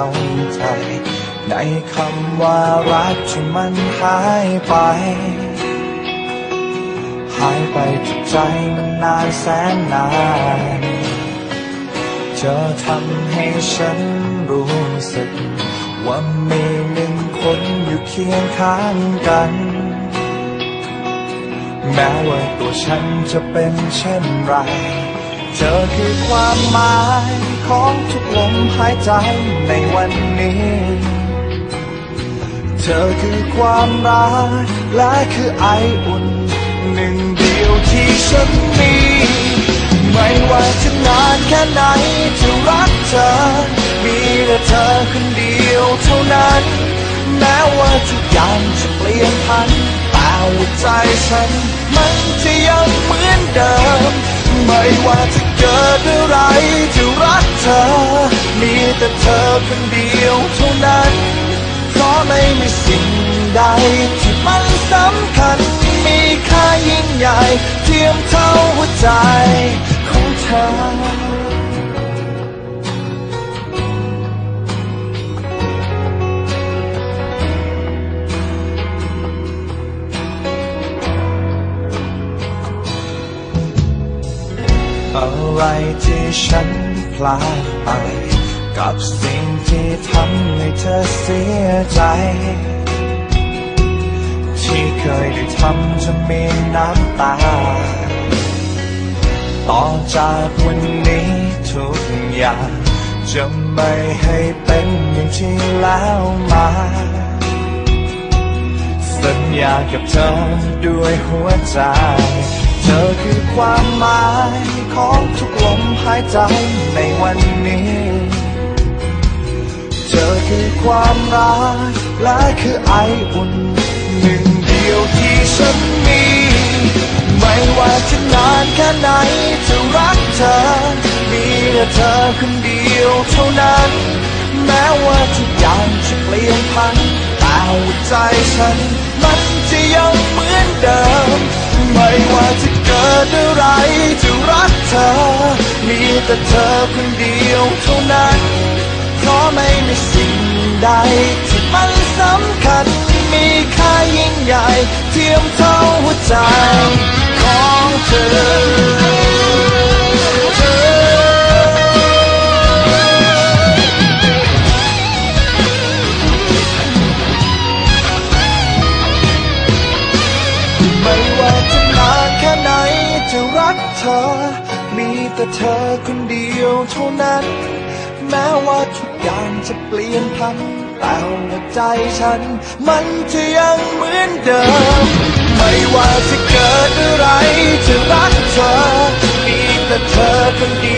เข้าใจ ในคำว่ารักที่มันหายไป หายไปจากใจมันนานแสนนานเธอทำให้ฉันรู้สึก ว่ามีหนึ่งคนอยู่เคียงข้างกัน แม้ว่าตัวฉันจะเป็นเช่นไร เธอคือความหมายของทุก หายใจในวันนี้ เธอคือความรักและคือไออุ่น หนึ่งเดียวที่ฉันมี ไม่ว่าจะนานแค่ไหนจะรักเธอ มีแต่เธอคนเดียวเท่านั้น แม้ว่าทุกอย่างจะเปลี่ยนพันแต่หัวใจฉันมันจะยังเหมือนเดิม ไม่ว่าจะเกิดอะไรจะรักเธอ แต่เธอคนเดียวเท่านั้น เพราะไม่มีสิ่งใดที่มันสำคัญ มีค่ายิ่งใหญ่เทียมเท่าหัวใจของเธออะไรที่ฉันพลาดไป กับสิ่งที่ทำให้เธอเสียใจ ที่เคยได้ทำจะมีน้ำตา ต่อจากวันนี้ทุกอย่าง จะไม่ให้เป็นอย่างที่แล้วมา สัญญากับเธอด้วยหัวใจ เธอคือความหมายของทุกลมหายใจในวันนี้ คือความรักและคือไออุ่นหนึ่งเดียวที่ฉันมี ไม่ว่าจะนานแค่ไหนจะรักเธอ มีแต่เธอคนเดียวเท่านั้น แม้ว่าทุกอย่างจะเปลี่ยนพันแต่หัวใจฉัน มันจะยังเหมือนเดิม ไม่ว่าจะเกิดอะไรจะรักเธอ มีแต่เธอคนเดียวเท่านั้น เพราะไม่ ใด ที่มันสำคัญ มีค่ายิ่งใหญ่ เทียมเท่าหัวใจของเธอเธอไม่ว่าจะนานแค่ไหนจะรักเธอ มีแต่เธอคนเดียวเท่านั้น แม้ว่าทุกอย่างจะเปลี่ยนพันแต่หัวใจฉัน มันจะยังเหมือนเดิม ไม่ว่าจะเกิดอะไรจะรักเธอมีแต่เธอคนเดียว